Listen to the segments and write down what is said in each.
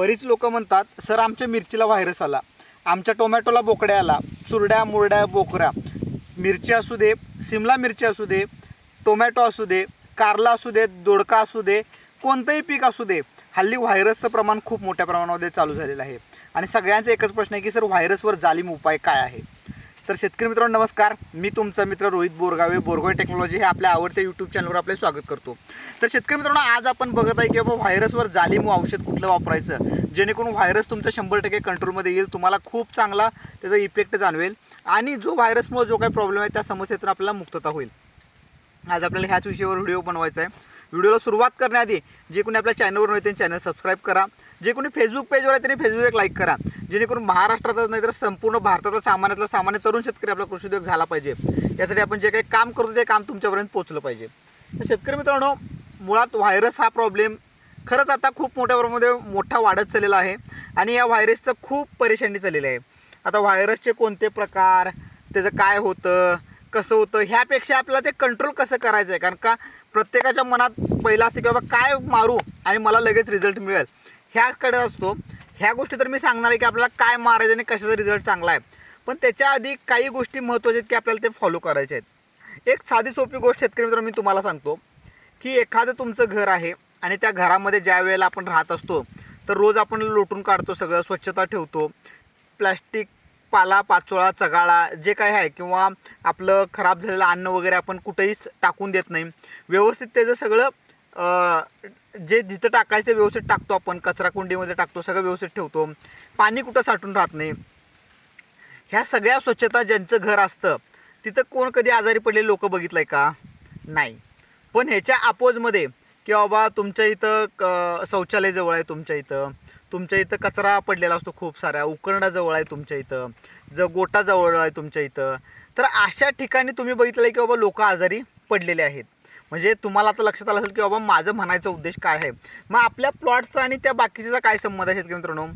बरीच लोक म्हणतात सर आमच्या मिरचीला व्हायरस आला. आमच्या टोमॅटोला बोकड्या आला. चुरड्या मुरड्या बोकऱ्या. मिरची असू दे सिमला मिरची असू दे टोमॅटो असू दे कारला असू दे दोडका असू दे कोणतंही पीक असू दे हल्ली व्हायरसचं प्रमाण खूप मोठ्या प्रमाणामध्ये चालू झालेलं आहे. आणि सगळ्यांचा एकच प्रश्न आहे की सर व्हायरसवर जालीम उपाय काय आहे? तर शेतकरी मित्रांनो नमस्कार. मी तुमचा मित्र रोहित बोरगावे बोरगावे टेक्नॉलॉजी हे आपल्या आवडत्या यूट्यूब चॅनलवर आपले स्वागत करतो. तर शेतकरी मित्रांनो आज आपण बघत आहे की बाबा व्हायरसवर जालीम औषध कुठलं वापरायचं? जेणेकरून व्हायरस तुमचा शंभर टक्के कंट्रोलमध्ये येईल तुम्हाला खूप चांगला त्याचा इफेक्ट जाणवेल आणि जो व्हायरसमुळे जो काही प्रॉब्लेम आहे त्या समस्येतून आपल्याला मुक्तता होईल. आज आपल्याला ह्याच विषयावर व्हिडिओ बनवायचा आहे. व्हिडिओला सुरुवात करण्याआधी जे कोणी आपल्या चॅनलवर नाही त्यांनी चॅनल सबस्क्राईब करा. जे कोणी फेसबुक पेजवर आहे त्यांनी फेसबुक एक लाईक करा. जेणेकरून महाराष्ट्रातच नाही तर संपूर्ण भारताचा सामान्यातला सामान्य तरुण शेतकरी आपला कृषी उद्योग झाला पाहिजे. यासाठी आपण जे काही काम करतो ते काम तुमच्यापर्यंत पोचलं पाहिजे. तर शेतकरी मित्रांनो मुळात व्हायरस हा प्रॉब्लेम खरंच आता खूप मोठ्या प्रमाणामध्ये मोठा वाढत चाललेला आहे आणि या व्हायरसचं खूप परेशानी चाललेली आहे. आता व्हायरसचे कोणते प्रकार त्याचं काय होतं कसं होतं ह्यापेक्षा आपल्याला ते कंट्रोल कसं करायचं आहे कारण का प्रत्येकाच्या मनात पहिला असते की बाबा काय मारू आणि मला लगेच रिझल्ट मिळेल. ह्याकडे असतो. ह्या गोष्टी तर मी सांगणार आहे की आपल्याला काय मारायचं आणि कशाचा रिझल्ट चांगला आहे. पण त्याच्या आधी काही गोष्टी महत्त्वाच्या आहेत की आपल्याला ते फॉलो करायचे आहेत. एक साधी सोपी गोष्ट शेतकरी मित्र मी तुम्हाला सांगतो की एखादं तुमचं घर आहे आणि त्या घरामध्ये ज्या वेळेला आपण राहत असतो तर रोज आपण लोटून काढतो सगळं स्वच्छता ठेवतो प्लॅस्टिक पाला पाचोळा चगाळा जे काय आहे किंवा आपलं खराब झालेलं अन्न वगैरे आपण कुठेही टाकून देत नाही. व्यवस्थित त्याचं सगळं जे जिथं टाकायचं ते व्यवस्थित टाकतो आपण. कचरा कुंडीमध्ये टाकतो सगळं व्यवस्थित ठेवतो. पाणी कुठं साठून राहत नाही. ह्या सगळ्या स्वच्छता ज्यांचं घर असतं तिथं कोण कधी आजारी पडलेले लोक आहे का? नाही. पण ह्याच्या अपोजमध्ये की बाबा तुमच्या इथं क शौचालय जवळ आहे तुमच्या इथं तुमच्या इथं कचरा पडलेला असतो खूप साऱ्या उकरडा जवळ आहे तुमच्या इथं. ज गोटा जवळ आहे तुमच्या इथं. तर अशा ठिकाणी तुम्ही बघितलं आहे की बाबा लोक आजारी पडलेले आहेत. म्हणजे तुम्हाला आता लक्षात आलं असेल की बाबा माझं म्हणायचा उद्देश काय आहे? मग आपल्या प्लॉटचा आणि त्या बाकीचा काय संबंध आहे शेतकरी मित्रांनो?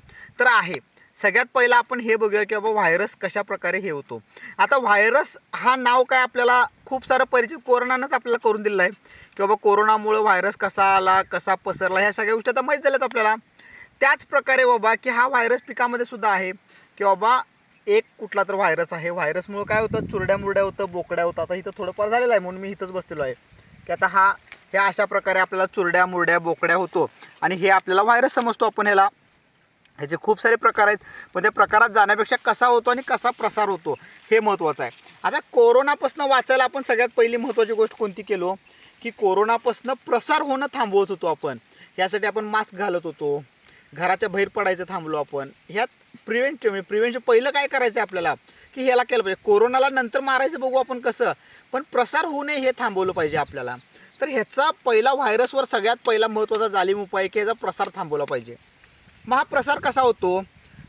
तर आहे. सगळ्यात पहिला आपण हे बघूया की बाबा व्हायरस कशा प्रकारे हे होतो. आता व्हायरस हा नाव काय आपल्याला खूप सारं परिचित कोरोनानंच आपल्याला करून दिलेलं आहे. की बाबा कोरोनामुळं व्हायरस कसा आला कसा पसरला ह्या सगळ्या गोष्टी आता माहीत झाल्यात आपल्याला. त्याच प्रकारे बाबा की हा व्हायरस पिकामध्ये सुद्धा आहे. की बाबा एक कुठला तर व्हायरस आहे. व्हायरसमुळं काय होतं? चुरड्या मुरड्या होतं बोकड्या होतं. आता इथं थोडंफार झालेलं आहे म्हणून मी इथंच बसलेलो आहे. की आता हा ह्या अशा प्रकारे आपल्याला चुरड्या मुरड्या बोकड्या होतो. आणि हे आपल्याला व्हायरस समजतो आपण ह्याला. ह्याचे खूप सारे प्रकार आहेत. पण त्या प्रकारात जाण्यापेक्षा कसा होतो आणि कसा प्रसार होतो हे महत्त्वाचं आहे. आता कोरोनापासून वाचायला आपण सगळ्यात पहिली महत्त्वाची गोष्ट कोणती केलो? की कोरोनापासून प्रसार होणं थांबवत होतो आपण. यासाठी आपण मास्क घालत होतो. घराच्या बाहेर पडायचं थांबलो आपण. ह्यात प्रिव्हेंट म्हणजे प्रिव्हेंशन पहिलं काय करायचं आहे आपल्याला? की ह्याला केलं पाहिजे. कोरोनाला नंतर मारायचं बघू आपण कसं. पण प्रसार होऊ नये हे थांबवलं पाहिजे आपल्याला. तर ह्याचा पहिला व्हायरसवर सगळ्यात पहिला महत्त्वाचा जालीम उपाय की ह्याचा प्रसार थांबवला पाहिजे. मग हा प्रसार कसा होतो?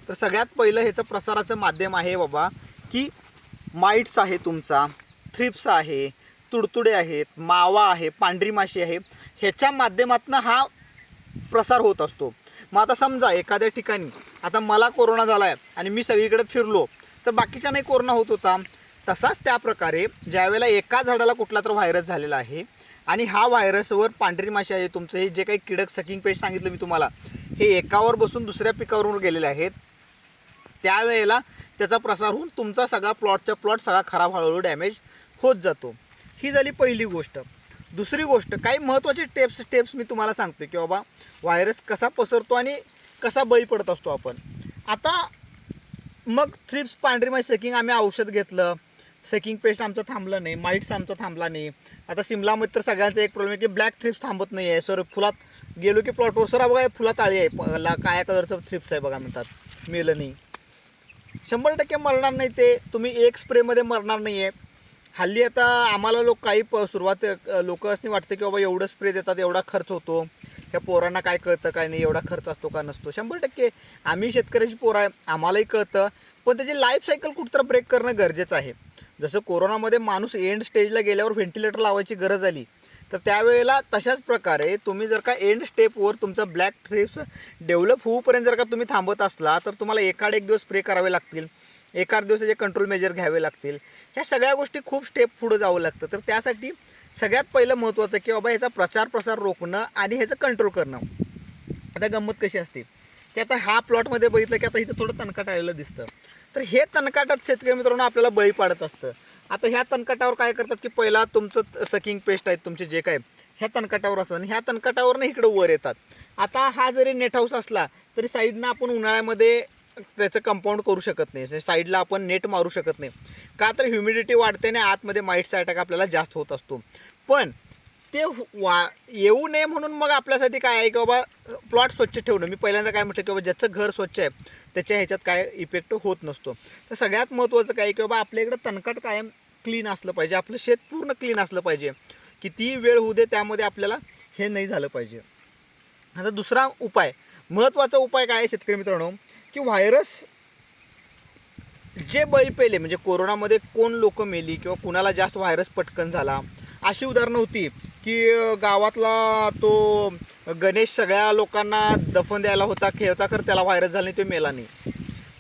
तर सगळ्यात पहिलं ह्याचं प्रसाराचं माध्यम आहे बाबा की माईट्स आहे तुमचा थ्रिप्स आहे तुडतुडे आहेत मावा आहे पांढरी माशी आहे. ह्याच्या माध्यमातून हा प्रसार होत असतो. मग आता समजा एखाद्या ठिकाणी आता मला कोरोना झाला आहे आणि मी सगळीकडे फिरलो तर बाकीच्या नाही कोरोना होत होता. तसाच त्या प्रकारे ज्यावेळेला एका झाडाला कुठला तर व्हायरस झालेला आहे आणि हा व्हायरसवर पांढरी माशी आहे तुमचं हे जे काही किडक सकिंग पेस्ट सांगितलं मी तुम्हाला हे एकावर बसून दुसऱ्या पिकावरून गेलेले आहेत. त्यावेळेला त्याचा प्रसार होऊन तुमचा सगळा प्लॉटचा प्लॉट सगळा खराब हळूहळू डॅमेज होत जातो. ही झाली पहिली गोष्ट. दुसरी गोष्ट काही महत्त्वाचे टेप्स स्टेप्स मी तुम्हाला सांगतो की बाबा व्हायरस कसा पसरतो आणि कसा बळी पडत असतो आपण. आता मग थ्रिप्स पांढरीमध्ये सेकिंग आम्ही औषध घेतलं. सेकिंग पेस्ट आमचं थांबलं नाही माईट्स आमचा थांबला नाही. आता सिमलामध्ये तर सगळ्यांचा एक प्रॉब्लेम आहे की ब्लॅक थ्रिप्स थांबत नाही आहे. सर फुलात गेलो की प्लॉटवर सर बघा फुलात आळी आहे. ला काळ्या कलरचं थ्रिप्स आहे बघा म्हणतात. मेलं नाही. शंभर टक्के मरणार नाही ते. तुम्ही एक स्प्रेमध्ये मरणार नाही आहे हल्ली आता आम्हाला लोक काही प सुरुवात लोक असणे वाटतं की बाबा एवढं स्प्रे देतात एवढा खर्च होतो. ह्या पोरांना काय कळतं काय नाही एवढा खर्च असतो का नसतो. शंभर टक्के आम्ही शेतकऱ्याची पोरं आहे आम्हालाही कळतं. पण त्याची लाईफ सायकल कुठंतरी ब्रेक करणं गरजेचं आहे. जसं कोरोनामध्ये माणूस एंड स्टेजला गेल्यावर व्हेंटिलेटर लावायची गरज आली तर त्यावेळेला तशाच प्रकारे तुम्ही जर का एंड स्टेपवर तुमचं ब्लॅक थ्रिप्स डेव्हलप होऊपर्यंत जर का तुम्ही थांबत असला तर तुम्हाला एकाड एक दिवस स्प्रे करावे लागतील. एकाड दिवस त्याचे कंट्रोल मेजर घ्यावे लागतील. ह्या सगळ्या गोष्टी खूप स्टेप पुढं जावं लागतं. तर त्यासाठी सगळ्यात पहिलं महत्त्वाचं की बाबा ह्याचा प्रचार प्रसार रोखणं आणि ह्याचं कंट्रोल करणं. आता गंमत कशी असते? की आता हा प्लॉटमध्ये बघितलं की आता इथं थोडं तणकाट आलेलं दिसतं. तर हे तणकाटात शेतकरी मित्रांनो आपल्याला बळी पाडत असतं. आता ह्या तणकाटावर काय करतात की पहिला तुमचं सकिंग पेस्ट आहेत तुमचे जे काय ह्या तणकाटावर असतात आणि ह्या तणकाटावरनं इकडं वर येतात. आता हा जरी नेट हाऊस असला तरी साईडनं आपण उन्हाळ्यामध्ये त्याचं कंपाऊंड करू शकत नाही. म्हणजे साईडला आपण नेट मारू शकत नाही. का तर ह्युमिडिटी वाढते आणि आतमध्ये माईटचा अटॅक आपल्याला जास्त होत असतो. पण ते हु- वा येऊ नये म्हणून मग आपल्यासाठी काय आहे की बाबा प्लॉट स्वच्छ ठेवणं. मी पहिल्यांदा काय म्हटलं की बाबा ज्याचं घर स्वच्छ आहे त्याच्या ह्याच्यात काय इफेक्ट होत नसतो. तर सगळ्यात महत्त्वाचं काय की बाबा आपल्या इकडं तणकट कायम क्लीन असलं पाहिजे. आपलं शेत पूर्ण क्लीन असलं पाहिजे. कितीही वेळ होऊ दे त्यामध्ये आपल्याला हे नाही झालं पाहिजे. आता दुसरा उपाय. महत्त्वाचा उपाय काय आहे शेतकरी मित्रांनो? की व्हायरस जे बळी पेले म्हणजे कोरोनामध्ये कोण लोक मेली किंवा कुणाला जास्त व्हायरस पटकन झाला. अशी उदाहरणं होती की गावातला तो गणेश सगळ्या लोकांना दफन द्यायला होता खेळता कर त्याला व्हायरस झाला नाही तो मेला नाही.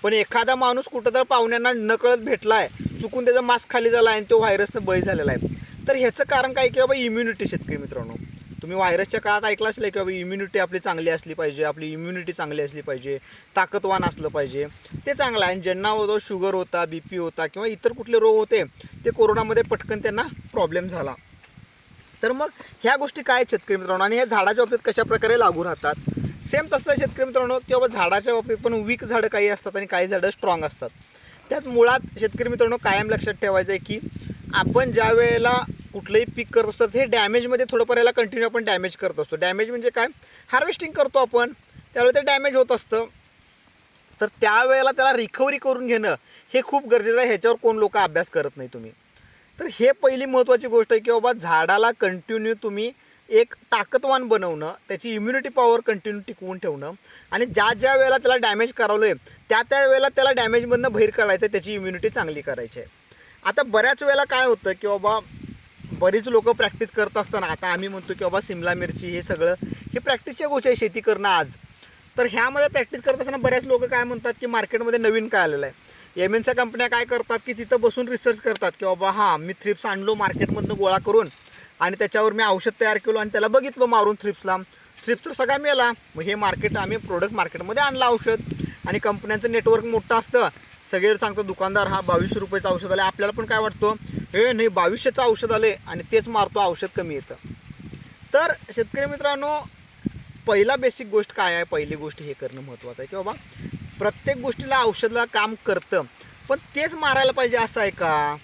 पण एखादा माणूस कुठं तर पाहुण्यांना नकळत भेटला आहे चुकून त्याचा मास्क खाली झाला आहे आणि तो व्हायरसनं बळी झालेला आहे. तर ह्याचं कारण काय की बाबा इम्युनिटी शेतकरी मित्रांनो. तुम्ही व्हायरसच्या काळात ऐकलं असलं की बाबा इम्युनिटी आपली चांगली असली पाहिजे आपली इम्युनिटी चांगली असली पाहिजे ताकदवान असलं पाहिजे ते चांगलं आहे. आणि ज्यांना होतो शुगर होता बी पी होता किंवा इतर कुठले रोग होते ते कोरोनामध्ये पटकन त्यांना प्रॉब्लेम झाला. तर मग ह्या गोष्टी काय शेतकरी मित्रांनो? आणि ह्या झाडाच्या बाबतीत कशा प्रकारे लागू राहतात? सेम तसं शेतकरी मित्रांनो की बाबा झाडाच्या बाबतीत पण वीक झाडं काही असतात आणि काही झाडं स्ट्रॉंग असतात. त्यात मुळात शेतकरी मित्रांनो कायम लक्षात ठेवायचं आहे की आपण ज्या वेळेला कुठलंही पीक करत असतो हे डॅमेजमध्ये थोडंफार याला कंटिन्यू आपण डॅमेज करत असतो. डॅमेज म्हणजे काय? हार्वेस्टिंग करतो आपण त्यावेळेला ते डॅमेज होत असतं. तर त्यावेळेला त्याला रिकव्हरी करून घेणं हे खूप गरजेचं आहे. ह्याच्यावर कोण लोक अभ्यास करत नाही तुम्ही. तर हे पहिली महत्त्वाची गोष्ट आहे की बाबा झाडाला कंटिन्यू तुम्ही एक ताकदवान बनवणं त्याची इम्युनिटी पॉवर कंटिन्यू टिकवून ठेवणं आणि ज्या ज्या वेळेला त्याला डॅमेज करावलं आहे त्या त्या वेळेला त्याला डॅमेजमधनं बाहेर काढायचं आहे त्याची इम्युनिटी चांगली करायची आहे. आता बऱ्याच वेळेला काय होतं की बाबा बरीच लोक प्रॅक्टिस करत असताना आता आम्ही म्हणतो की बाबा सिमला मिरची हे सगळं हे प्रॅक्टिसच्या गोष्टी आहे शेती करणं आज. तर ह्यामध्ये प्रॅक्टिस करत असताना बऱ्याच लोक काय म्हणतात की मार्केटमध्ये नवीन काय आलेलं आहे? एम एनच्या कंपन्या काय करतात की तिथं बसून रिसर्च करतात की बाबा हां मी थ्रिप्स आणलो मार्केटमधनं गोळा करून आणि त्याच्यावर मी औषध तयार केलो आणि त्याला बघितलो मारून थ्रिप्सला थ्रिप्स तर सगळा मिळाला मग हे मार्केट आम्ही प्रोडक्ट मार्केटमध्ये आणलं औषध आणि कंपन्यांचं नेटवर्क मोठं असतं. सगळे सांगतात दुकानदार हा बावीसशे रुपयाचं औषध आलं. आपल्याला पण काय वाटतं? हे नाही बावीसशेचं औषध आले आणि तेच मारतो औषध कमी येतं. तर शेतकरी मित्रांनो पहिला बेसिक गोष्ट काय आहे? पहिली गोष्ट हे करणं महत्त्वाचं आहे की बाबा प्रत्येक गोष्टीला औषधाला काम करतं. पण तेच मारायला पाहिजे असं आहे का?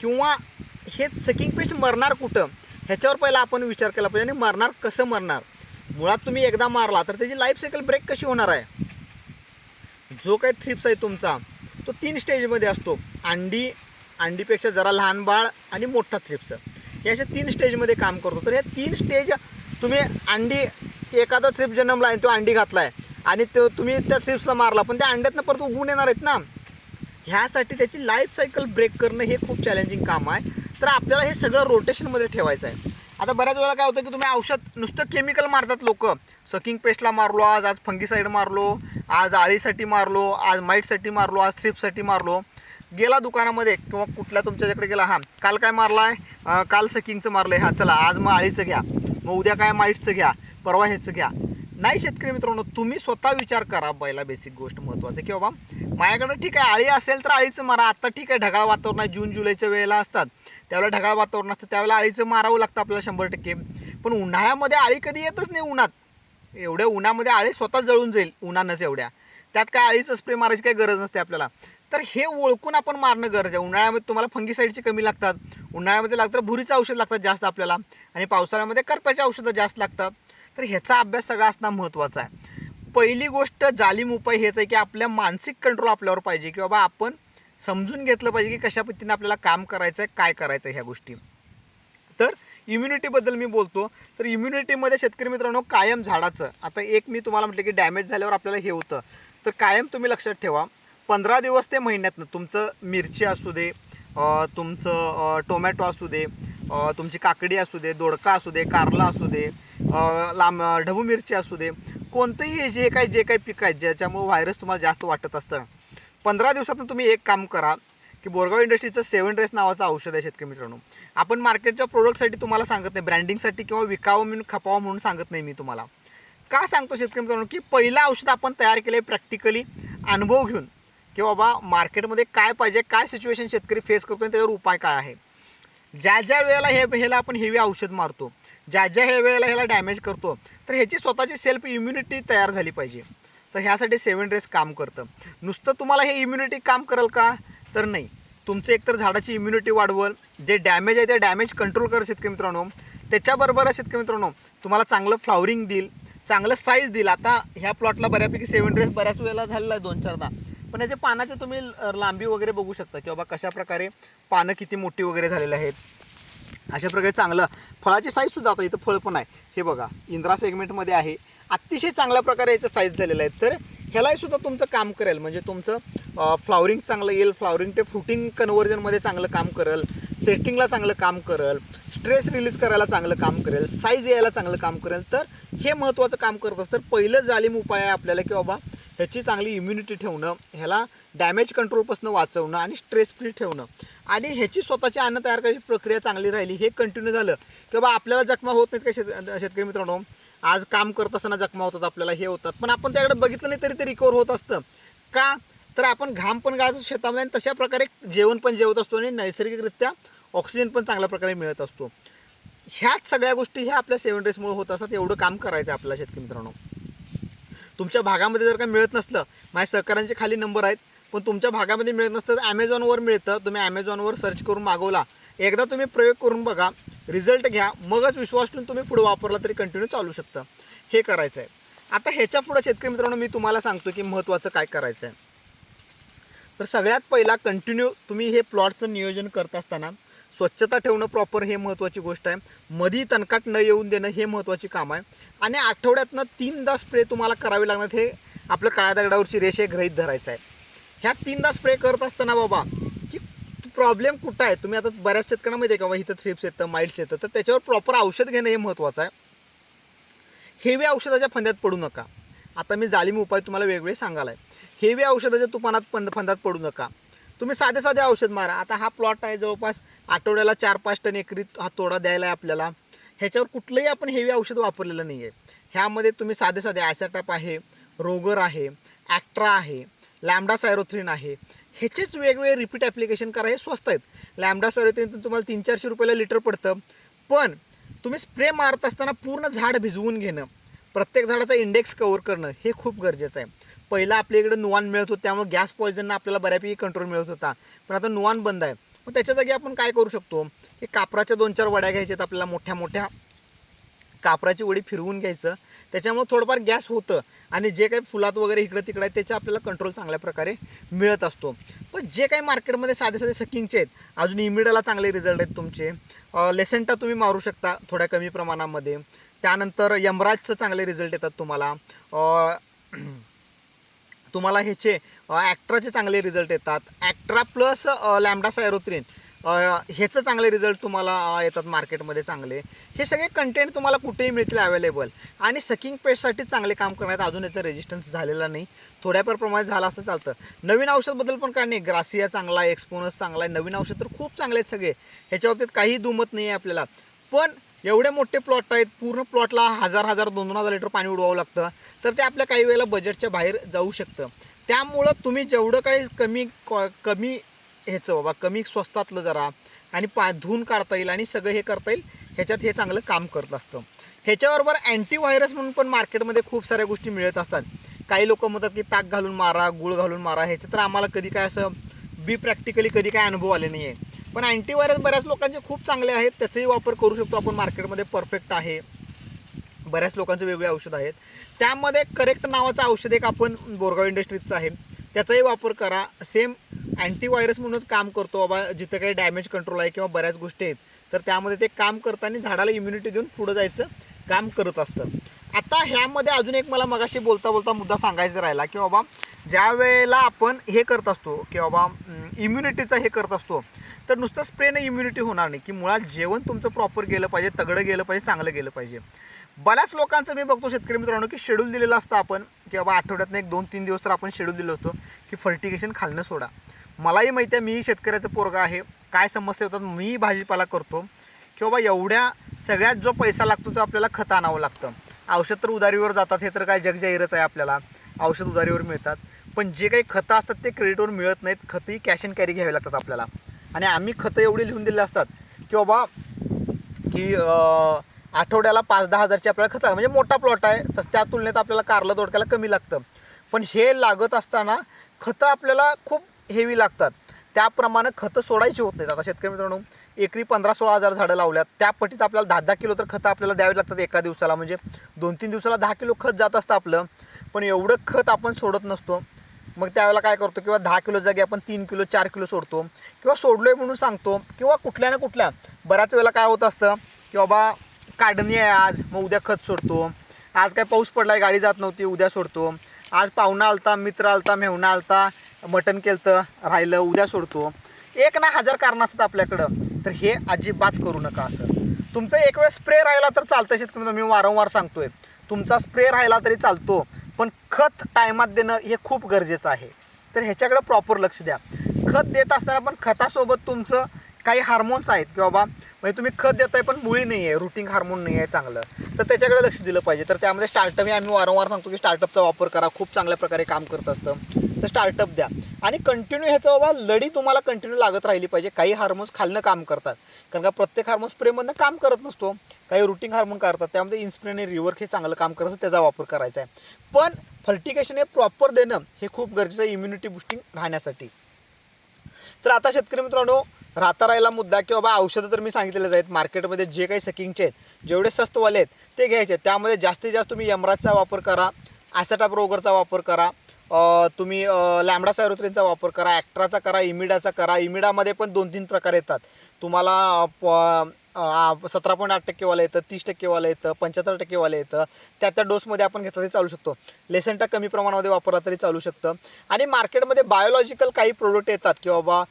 किंवा हे सकिंग पेस्ट मरणार कुठं? ह्याच्यावर पहिला आपण विचार केला पाहिजे आणि मरणार कसं मरणार? मुळात तुम्ही एकदा मारला तर त्याची लाईफ सायकल ब्रेक कशी होणार आहे? जो काही थ्रिप्स आहे तुमचा तो तीन स्टेजमध्ये असतो. अंडी अंडीपेक्षा जरा लहान बाळ आणि मोठा थ्रिप्स. हे अशा तीन स्टेजमध्ये काम करतो. तर या तीन स्टेज तुम्ही अंडी एखादा थ्रिप्स जन्मला आहे तो अंडी घातला आहे आणि तो तुम्ही त्या थ्रिप्सला मारला पण त्या अंड्यातनं परत उगवून येणार आहेत ना. ह्यासाठी त्याची लाईफ सायकल ब्रेक करणं हे खूप चॅलेंजिंग काम आहे. तर आपल्याला हे सगळं रोटेशनमध्ये ठेवायचं आहे. आता बऱ्याच वेळा काय होतं की तुम्ही औषध नुसतं केमिकल मारतात लोक. सकिंग पेस्टला मारलो आज आज फंगीसाईड मारलो आज आळीसाठी मारलो आज माईटसाठी मारलो आज थ्रिपसाठी मारलो. गेला दुकानामध्ये किंवा कुठल्या तुमच्याकडे गेला? हां काल काय मारला आहे काल सकिंगचं मारलं आहे हां चला आज मग आळीचं घ्या. मग उद्या काय माईटचं घ्या. परवा ह्याचं घ्या. नाही शेतकरी मित्रांनो तुम्ही स्वतः विचार करा पहिला बेसिक गोष्ट महत्त्वाचं की बाबा माझ्याकडं ठीक आहे आळी असेल तर आळीचं मारा. आत्ता ठीक आहे ढगाळ वातावरण आहे. जून जुलैच्या वेळेला असतात. त्यावेळेला ढगाळ वातावरण असतं. त्यावेळेला आळीचं मारावं लागतं आपल्याला शंभर टक्के. पण उन्हाळ्यामध्ये आळी कधी येतच नाही उन्हात. एवढ्या उन्हामध्ये आळी स्वतः जळून जाईल. उन्हानंच एवढ्या. त्यात काय आळीचं स्प्रे मारायची काही गरज नसते आपल्याला. तर हे ओळखून आपण मारणं गरज आहे. उन्हाळ्यामध्ये तुम्हाला फंगीसाईडची कमी लागतात. उन्हाळ्यामध्ये लागतं भुरीचं औषध लागतात जास्त आपल्याला. आणि पावसाळ्यामध्ये करप्याची औषधं जास्त लागतात. तर ह्याचा अभ्यास सगळा असणं महत्त्वाचा आहे. पहिली गोष्ट जालीम उपाय हेच आहे की आपल्या मानसिक कंट्रोल आपल्यावर पाहिजे की बाबा आपण समजून घेतलं पाहिजे की कशा पद्धतीने आपल्याला काम करायचं आहे काय करायचं आहे ह्या गोष्टी. तर इम्युनिटीबद्दल मी बोलतो. तर इम्युनिटीमध्ये शेतकरी मित्रांनो कायम झाडाचं. आता एक मी तुम्हाला म्हटलं की डॅमेज झाल्यावर आपल्याला हे होतं. तर कायम तुम्ही लक्षात ठेवा. पंधरा दिवस ते महिन्यातनं तुमचं मिरची असू दे तुमचं टोमॅटो असू दे तुमची काकडी असू दे दोडका असू दे कारला असू दे लांब ढबू मिरची असू दे कोणतंही जे काही जे काही पिकं आहेत ज्याच्यामुळे व्हायरस तुम्हाला जास्त वाटत असतं पंधरा दिवसातून तुम्ही एक काम करा की बोरगाव इंडस्ट्रीचं सेवन रेस नावाचं औषध आहे शेतकरी मित्रांनो. आपण मार्केटच्या प्रोडक्टसाठी तुम्हाला सांगत नाही ब्रँडिंगसाठी किंवा विकावं म्हणून खपावं म्हणून सांगत नाही मी तुम्हाला. का सांगतो शेतकरी मित्रांनो की पहिलं औषध आपण तयार केले प्रॅक्टिकली अनुभव घेऊन. की बाबा मार्केटमध्ये काय पाहिजे काय सिच्युएशन शेतकरी फेस करतो आणि त्याच्यावर उपाय काय आहे? ज्या ज्या वेळेला हे ह्याला आपण हेवी औषध मारतो ज्या ज्या हे वेळेला ह्याला डॅमेज करतो तर ह्याची स्वतःची सेल्फ इम्युनिटी तयार झाली पाहिजे. तर ह्यासाठी सेवन रेस काम करतं. नुसतं तुम्हाला हे इम्युनिटी काम करेल का? तर नाही. तुमचं एकतर झाडाची इम्युनिटी वाढवल जे डॅमेज आहे ते डॅमेज कंट्रोल कर शेतकरी मित्रांनो. त्याच्याबरोबर शेतकरी मित्रांनो तुम्हाला चांगलं फ्लावरिंग देईल चांगलं साईज देईल. आता ह्या प्लॉटला बऱ्यापैकी सेवन ड्रेस बऱ्याच वेळेला झालेला आहे दोन चारदा. पण याच्या पानाचे तुम्ही लांबी वगैरे बघू शकता की बाबा कशा प्रकारे पानं किती मोठी वगैरे झालेली आहेत. अशा प्रकारे चांगलं फळाची साईज सुद्धा आता इथं फळ पण आहे. हे बघा इंद्रा सेगमेंटमध्ये आहे. अतिशय चांगल्या प्रकारे याचं साईज झालेलं आहे तर ह्यालाही सुद्धा तुमचं काम करेल. म्हणजे तुमचं फ्लावरिंग चांगलं येईल. फ्लावरिंग ते फ्रुटिंग कन्व्हर्जनमध्ये चांगलं काम करेल. सेटिंगला चांगलं काम करेल. स्ट्रेस रिलीज करायला चांगलं काम करेल. साईज यायला चांगलं काम करेल. तर हे महत्त्वाचं काम करत असतं. तर पहिलं जालीम उपाय आहे आपल्याला की बाबा ह्याची चांगली इम्युनिटी ठेवणं ह्याला डॅमेज कंट्रोलपासून वाचवणं आणि स्ट्रेस फ्री ठेवणं. आणि ह्याची स्वतःची अन्न तयार करायची प्रक्रिया चांगली राहिली हे कंटिन्यू झालं की बाबा आपल्याला जखमा होत नाहीत का शेत शेतकरी मित्रांनो? आज काम करत असताना जखमा होतात आपल्याला हे होतात. पण आपण त्याकडे बघितलं नाही तरी ते रिकवर होत असतं. का? तर आपण घाम पण गाळतो शेतामध्ये आणि तशा प्रकारे जेवण पण जेवत असतो आणि नैसर्गिकरित्या ऑक्सिजन पण चांगल्या प्रकारे मिळत असतो. ह्याच सगळ्या गोष्टी ह्या आपल्या सेवन डेजमुळे होत असतात एवढं काम करायचं आहे शेतकरी मित्रांनो. तुमच्या भागामध्ये जर का मिळत नसलं माझ्या सहकाऱ्यांचे खाली नंबर आहेत पण तुमच्या भागामध्ये मिळत नसतं तर ॲमेझॉनवर मिळतं. तुम्ही ॲमेझॉनवर सर्च करून मागवला. एकदा तुम्ही प्रयोग करून बघा रिझल्ट घ्या मगच विश्वास ठेवून तुम्ही पुढे वापरला तरी कंटिन्यू चालू शकतं. हे करायचं आहे आता ह्याच्या पुढं शेतकरी मित्रांनो मी तुम्हाला सांगतो की महत्त्वाचं काय करायचं आहे तर सगळ्यात पहिला कंटिन्यू तुम्ही हे प्लॉटचं नियोजन करत असताना स्वच्छता ठेवणं प्रॉपर हे महत्त्वाची गोष्ट आहे. मधी तणकाट न येऊन देणं हे महत्त्वाची काम आहे. आणि आठवड्यातनं तीनदा स्प्रे तुम्हाला करावे लागणार हे आपलं काळ्या दगडावरची रेष हे गृहीत धरायचं आहे. ह्या तीनदा स्प्रे करत असताना बाबा की प्रॉब्लेम कुठं आहे? तुम्ही आता बऱ्याच शेतकऱ्यांना माहिती आहे का? बाबा इथं थ्रिप्स येतं माइल्ड्स येतं. तर त्याच्यावर प्रॉपर औषध घेणं हे महत्त्वाचं आहे. हेवी औषधाच्या फंद्यात पडू नका. आता मी जालिम उपाय तुम्हाला वेगवेगळे सांगायला आहे हेवी औषधाच्या तुफानात पण फंदात पडू नका. तुम्ही साधे साधे औषध मारा. आता हा प्लॉट आहे जवळपास आठवड्याला चार पाच टन एकरी हा तोडा द्यायला आहे आपल्याला. ह्याच्यावर कुठलंही आपण हेवी औषध वापरलेलं नाही आहे ह्यामध्ये तुम्ही साधे साधे ॲसॅटॅप आहे रोगर आहे ॲक्ट्रा आहे लॅमडा सायरोथ्रीन आहे. ह्याचेच वेगवेगळे रिपीट ॲप्लिकेशन करा हे स्वस्त आहेत. लॅमडा सायरोथ्रीन तुम्हाला तीन चारशे रुपयाला लिटर पडतं. पण तुम्ही स्प्रे मारत असताना पूर्ण झाड भिजवून घेणं प्रत्येक झाडाचा इंडेक्स कव्हर करणं हे खूप गरजेचं आहे. पहिला आपल्या इकडे नुवान मिळत होतं त्यामुळे गॅस पॉयझननं आपल्याला बऱ्यापैकी कंट्रोल मिळत होता. पण आता नुवान बंद आहे. मग त्याच्या जागी आपण काय करू शकतो? की कापराच्या दोन चार वड्या घ्यायच्यात आपल्याला मोठ्या मोठ्या. कापराची वडी फिरवून घ्यायचं. त्याच्यामुळे थोडंफार गॅस होतं आणि जे काही फुलात वगैरे इकडं तिकडं आहे त्याचा आपल्याला कंट्रोल चांगल्या प्रकारे मिळत असतो. पण जे काही मार्केटमध्ये साधे साधे सकिंगचे आहेत अजून इमिडाला चांगले रिझल्ट आहेत तुमचे. लेसेंटा तुम्ही मारू शकता थोड्या कमी प्रमाणामध्ये. त्यानंतर यमराजचं चांगले रिझल्ट येतात तुम्हाला. तुम्हाला ह्याचे ॲक्ट्राचे चांगले रिझल्ट येतात. ॲक्ट्रा प्लस लॅमडा सायरोत्रिन ह्याचं चांगले रिझल्ट तुम्हाला येतात मार्केटमध्ये चांगले. हे सगळे कंटेंट तुम्हाला कुठेही मिळतील अवेलेबल आणि सकिंग पेस्टसाठी चांगले काम करण्यात अजून याचा रेजिस्टन्स झालेला नाही. थोड्याफार प्रमाणात झाला असं चालतं. नवीन औषधबद्दल पण काय नाही. ग्रासिया चांगला आहे एक्सपोनस चांगला आहे. नवीन औषध तर खूप चांगले आहेत सगळे. ह्याच्या बाबतीत काही दुमत नाही आहे आपल्याला. पण एवढे मोठे प्लॉट आहेत पूर्ण प्लॉटला हजार हजार दोन दोन हजार लिटर पाणी उडवावं लागतं. तर ते आपल्या काही वेळेला बजेटच्या बाहेर जाऊ शकतं. त्यामुळं तुम्ही जेवढं काही कमी कमी ह्याचं बाबा कमी स्वस्तातलं जरा आणि पा धुवून काढता येईल आणि सगळं हे करता येईल ह्याच्यात हे चांगलं काम करत असतं. ह्याच्याबरोबर अँटीव्हायरस म्हणून पण मार्केटमध्ये खूप साऱ्या गोष्टी मिळत असतात. काही लोक म्हणतात की ताक घालून मारा गुळ घालून मारा ह्याचं तर आम्हाला कधी काय असं बी प्रॅक्टिकली कधी काय अनुभव आले नाही आहे पण अँटीव्हायरस बऱ्याच लोकांचे खूप चांगले आहेत. त्याचाही वापर करू शकतो आपण. मार्केटमध्ये परफेक्ट आहे. बऱ्याच लोकांचे वेगळे औषध आहेत. त्यामध्ये करेक्ट नावाचं औषध एक आपण बोरगाव इंडस्ट्रीजचं आहे. त्याचाही वापर करा. सेम अँटीव्हायरस म्हणूनच काम करतो. बाबा जिथं काही डॅमेज कंट्रोल आहे किंवा बऱ्याच गोष्टी आहेत तर त्यामध्ये ते काम करताना झाडाला इम्युनिटी देऊन पुढं जायचं काम करत असतं. आता ह्यामध्ये अजून एक मला मगाशी बोलता बोलता मुद्दा सांगायचा राहिला की बाबा ज्या वेळेला आपण हे करत असतो की बाबा इम्युनिटीचं हे करत असतो तर नुसतं स्प्रेने इम्युनिटी होणार नाही. की मुळात जेवण तुमचं प्रॉपर गेलं पाहिजे तगडं गेलं पाहिजे चांगलं गेलं पाहिजे. बऱ्याच लोकांचं मी बघतो शेतकरी मित्रांनो की शेड्यूल दिलेलं असतं आपण की बाबा आठवड्यातनं एक दोन तीन दिवस तर आपण शेड्यूल दिलं होतं की फर्टिगेशन खालणं सोडा. मलाही माहिती आहे मी शेतकऱ्याचं पोरगा आहे काय समस्या होतात मी भाजीपाला करतो की बाबा एवढ्या सगळ्यात जो पैसा लागतो तो आपल्याला खत आणावं लागतं. औषध तर उधारीवर जातात हे तर काय जगजाहीरच आहे आपल्याला. औषध उधारीवर मिळतात. पण जे काही खतं असतात ते क्रेडिटवर मिळत नाहीत खतंही कॅश अँड कॅरी घ्यावी लागतात आपल्याला. आणि आम्ही खतं एवढी लिहून दिले असतात की बाबा की आठवड्याला पाच दहा हजारची आपल्याला खतं म्हणजे मोठा प्लॉट आहे तसं त्या तुलनेत आपल्याला कारलं दोडक्याला कमी लागतं. पण हे लागत असताना खतं आपल्याला खूप हेवी लागतात. त्याप्रमाणे खतं सोडायची होत नाहीत. आता शेतकरी मित्रांनो एकरी पंधरा सोळा हजार झाडं लावल्यात. त्या पटीत आपल्याला दहा दहा किलो तर खतं आपल्याला द्यावी लागतात एका दिवसाला. म्हणजे दोन तीन दिवसाला दहा किलो खत जात असतं आपलं. पण एवढं खत आपण सोडत नसतो. मग त्यावेळेला काय करतो किंवा दहा किलो जागी आपण तीन किलो चार किलो सोडतो किंवा सोडलोय म्हणून सांगतो किंवा कुठल्या ना कुठल्या बऱ्याच वेळेला काय होत असतं की बाबा काढणी आहे आज मग उद्या खत सोडतो. आज काय पाऊस पडला आहे गाडी जात नव्हती उद्या सोडतो. आज पाहुणा आलता मित्र आलता मेहुणा आलता मटण केलतं राहिलं उद्या सोडतो. एक ना हजार कारणं असतात आपल्याकडं तर हे अजिबात करू नका असं. तुमचं एक वेळ स्प्रे राहिला तर चालतं शेतकरी मी वारंवार सांगतोय. तुमचा स्प्रे राहिला तरी चालतो. पण खत टायमात देणं हे खूप गरजेचं आहे. तर ह्याच्याकडं प्रॉपर लक्ष द्या. खत देत असताना पण खतासोबत तुमचं काही हार्मोन्स आहेत की बाबा म्हणजे तुम्ही खत देताय पण मुळी नाही आहे रुटिंग हार्मोन नाही आहे चांगलं. तर त्याच्याकडे लक्ष दिलं पाहिजे. तर त्यामध्ये स्टार्टअप हे आम्ही वारंवार सांगतो की स्टार्टअपचा वापर करा खूप चांगल्या प्रकारे काम करत असतं. तर स्टार्टअप द्या. आणि कंटिन्यू ह्याचं बाबा लढी तुम्हाला कंटिन्यू लागत राहिली पाहिजे. काही हार्मोन्स खालनं काम करतात. कारण का प्रत्येक हार्मोन्स स्प्रेमधनं काम करत नसतो. काही रुटीन हार्मोन करतात त्यामध्ये इन्स्प्रे आणि रिवर्क हे चांगलं काम करायचं त्याचा वापर करायचा आहे. पण फर्टिकेशन हे प्रॉपर देणं हे खूप गरजेचं आहे इम्युनिटी बुस्टिंग राहण्यासाठी. तर आता शेतकरी मित्रांनो राहता राहिला मुद्दा की बाबा औषधं तर मी सांगितलेलेच आहेत. मार्केटमध्ये जे काही सकिंगचे आहेत जेवढे स्वस्तवाले आहेत ते घ्यायचे आहेत. त्यामध्ये जास्तीत जास्त तुम्ही यमराजचा वापर करा ॲसेटाप रोगरचा वापर करा तुम्ही लॅमडा सायरोथ्रिनचा वापर करा ॲक्ट्राचा करा इमिडाचा करा. इमिडामध्ये पण दोन तीन प्रकार येतात. तुम्हाला प- सतरा पॉईंट आठ टक्केवालं येतं तीस टक्केवालं येतं पंच्याहत्तर टक्केवालं येतं. त्या त्या डोसमध्ये आपण घेतलं तरी चालू शकतो. लेसेंटा कमी प्रमाणामध्ये वापरला तरी चालू शकतं. आणि मार्केटमध्ये बायोलॉजिकल काही प्रोडक्ट येतात की बाबा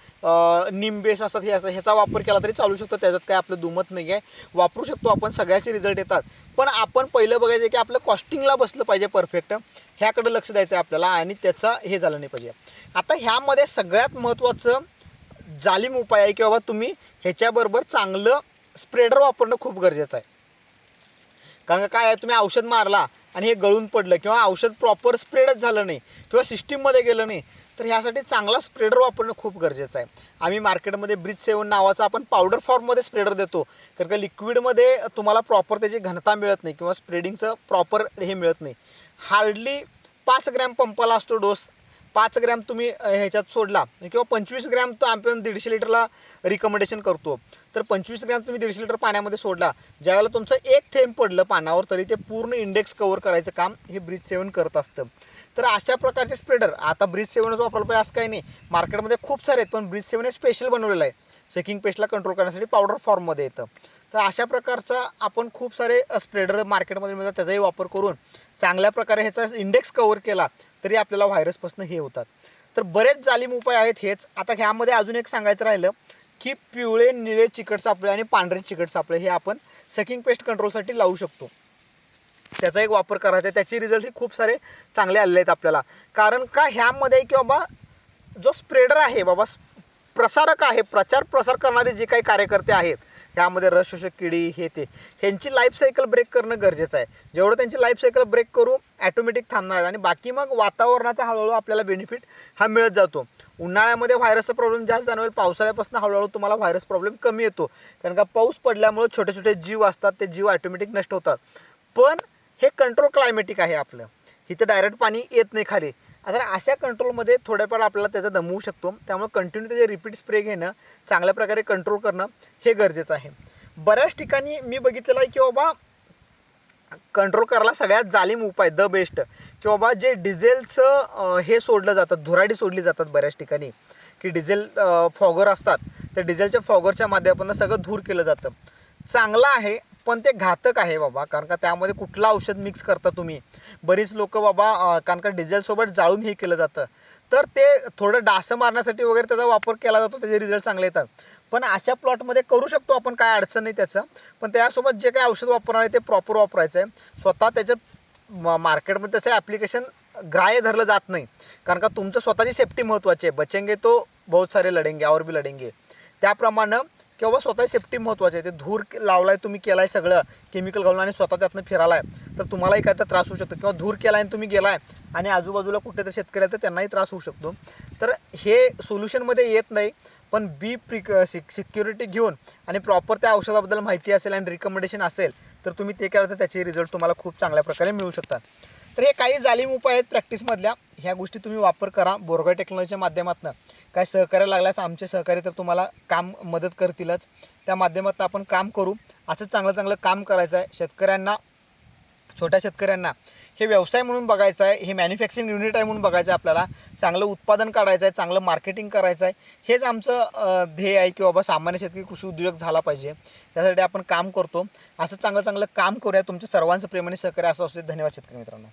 निंबेस निम बेस असतात हे असतात ह्याचा वापर केला तरी चालू शकतो. त्याच्यात काय आपलं दुमत नाही आहे वापरू शकतो आपण सगळ्याचे रिझल्ट येतात. पण आपण पहिलं बघायचं की आपलं कॉस्टिंगला बसलं पाहिजे परफेक्ट. ह्याकडे लक्ष द्यायचं आहे आपल्याला आणि त्याचा हे झालं नाही पाहिजे. आता ह्यामध्ये सगळ्यात महत्त्वाचं जालिम उपाय आहे की बाबा तुम्ही ह्याच्याबरोबर चांगलं स्प्रेडर वापरणं खूप गरजेचं आहे. कारण का काय आहे? तुम्ही औषध मारला आणि हे गळून पडलं किंवा औषध प्रॉपर स्प्रेडच झालं नाही किंवा सिस्टीममध्ये गेलं नाही तर ह्यासाठी चांगला स्प्रेडर वापरणं खूप गरजेचं आहे. आम्ही मार्केटमध्ये ब्रिज सेवन नावाचा आपण पावडर फॉर्ममध्ये स्प्रेडर देतो. कारण का लिक्विडमध्ये तुम्हाला प्रॉपर त्याची घनता मिळत नाही किंवा स्प्रेडिंगचं प्रॉपर हे मिळत नाही. हार्डली पाच ग्रॅम पंपाला असतो डोस. पाच ग्रॅम तुम्ही ह्याच्यात सोडला किंवा पंचवीस ग्रॅम तर आपण दीडशे लिटरला रिकमेंडेशन करतो. तर पंचवीस ग्रॅम तुम्ही दीडशे लिटर पाण्यामध्ये सोडला. ज्यावेळेला तुमचं एक थेंब पडलं पानावर तरी ते पूर्ण इंडेक्स कवर करायचं काम हे ब्रिज सेवन करत असतं. तर अशा प्रकारचे स्प्रेडर आता ब्रिज सेवनच वापरलं पाहिजे असं काही नाही. मार्केटमध्ये खूप सारे आहेत पण ब्रिज सेवन हे स्पेशल बनवलेलं आहे. सेकिंग पेस्टला कंट्रोल करण्यासाठी पावडर फॉर्ममध्ये येतं. तर अशा प्रकारचा आपण खूप सारे स्प्रेडर मार्केटमध्ये मिळतात. त्याचाही वापर करून चांगल्या प्रकारे ह्याचा इंडेक्स कवर केला तरी आपल्याला व्हायरसपासून हे होतात. तर बरेच जालिम उपाय आहेत हेच. आता ह्यामध्ये अजून एक सांगायचं राहिलं की पिवळे निळे चिकट सापळे आणि पांढरे चिकट सापळे हे आपण सकिंग पेस्ट कंट्रोलसाठी लावू शकतो. त्याचा एक वापर करायचा आहे. त्याचे रिझल्ट हे खूप सारे चांगले आलेले आहेत आपल्याला. कारण का ह्यामध्ये की बाबा जो स्प्रेडर आहे बाबा प्रसारक आहे प्रचार प्रसार करणारे जे काही कार्यकर्ते आहेत ह्यामध्ये रस शोषक किडी हे ते. ह्यांची लाईफ सायकल ब्रेक करणं गरजेचं आहे. जेवढं त्यांची लाईफ सायकल ब्रेक करू ॲटोमॅटिक थांबणार आणि बाकी मग वातावरणाचा हळूहळू आपल्याला बेनिफिट हा मिळत जातो. उन्हाळ्यामध्ये व्हायरसचा प्रॉब्लेम जास्त जाणवेल. पावसाळ्यापासून हळूहळू तुम्हाला व्हायरस प्रॉब्लेम कमी येतो. कारण का पाऊस पडल्यामुळे छोटे छोटे जीव असतात. ते जीव ॲटोमॅटिक नष्ट होतात. पण हे कंट्रोल क्लायमॅटिक आहे आपलं. इथं डायरेक्ट पाणी येत नाही खाली. आता अशा कंट्रोलमध्ये थोड्याफार आपल्याला त्याचा दमवू शकतो. त्यामुळे कंटिन्यू त्याचे रिपीट स्प्रे घेणं चांगल्या प्रकारे कंट्रोल करणं हे गरजेचं आहे. बऱ्याच ठिकाणी मी बघितलेलं आहे की बाबा कंट्रोल करायला सगळ्यात जालिम उपाय द बेस्ट की बाबा जे डिझेलचं हे सोडलं जातं धुराडी सोडली जातात बऱ्याच ठिकाणी. की डिझेल फॉगर असतात त्या डिझेलच्या फॉगरच्या माध्यमातून सगळं धूर केलं जातं. चांगलं आहे पण ते घातक आहे बाबा कारण का त्यामध्ये कुठलं औषध मिक्स करता तुम्ही? बरीच लोक बाबा कारण का डिझेलसोबत जाळून हे केलं जातं. तर ते थोडं डासं मारण्यासाठी वगैरे त्याचा वापर केला जातो त्याचे रिझल्ट चांगले येतात. पण अशा प्लॉटमध्ये करू शकतो आपण काय अडचण नाही त्याचं. पण त्यासोबत जे काही औषध वापरणार आहे ते प्रॉपर वापरायचं आहे स्वतः त्याचं म- मार्केटमध्ये तसं ॲप्लिकेशन ग्राह्य धरलं जात नाही. कारण का तुमचं स्वतःची सेफ्टी महत्त्वाची आहे. बचेंगे तो बहुत सारे लढेंगे और भी लढेंगे. त्याप्रमाणे की बाबा स्वतः सेफ्टी महत्त्वाची आहे? ते धूर लावलाय तुम्ही केलाय सगळं केमिकल घालून आणि स्वतः त्यातनं फिरालाय. तर तुम्हालाही काय तर त्रास होऊ शकतो किंवा धूर केलाय आणि तुम्ही गेलाय आणि आजूबाजूला कुठे तर शेतकरी आहेत तर त्यांनाही त्रास होऊ शकतो. तर हे सोल्युशनमध्ये येत नाही पण बी प्रिक सिक सिक्युरिटी घेऊन आणि प्रॉपर त्या औषधाबद्दल माहिती असेल आणि रिकमेंडेशन असेल तर तुम्ही ते केलं तर त्याचे रिझल्ट तुम्हाला खूप चांगल्या प्रकारे मिळू शकतात. तर हे काही जालीम उपाय आहेत प्रॅक्टिसमधल्या ह्या गोष्टी तुम्ही वापर करा. बोरगाव टेक्नॉलॉजीच्या माध्यमातून. काय सहकार्य लागल्यास आमचे सहकारी तर तुम्हाला काम मदत करतीलच. त्या माध्यमातून आपण काम करू. असं चांगलं चांगलं काम करायचं आहे. शेतकऱ्यांना छोट्या शेतकऱ्यांना. हे व्यवसाय म्हणून बघायचं आहे. हे मॅन्युफॅक्चरिंग युनिट आहे म्हणून बघायचं आहे आपल्याला. चांगलं उत्पादन काढायचं आहे. चांगलं मार्केटिंग करायचं आहे. हेच आमचं ध्येय आहे की बाबा सामान्य शेतकरी कृषी उद्योग झाला पाहिजे. त्यासाठी आपण काम करतो. असं चांगलं चांगलं काम करूया. तुमच्या सर्वांचं प्रेमाने सहकार्य असं असते धन्यवाद शेतकरी मित्रांनो.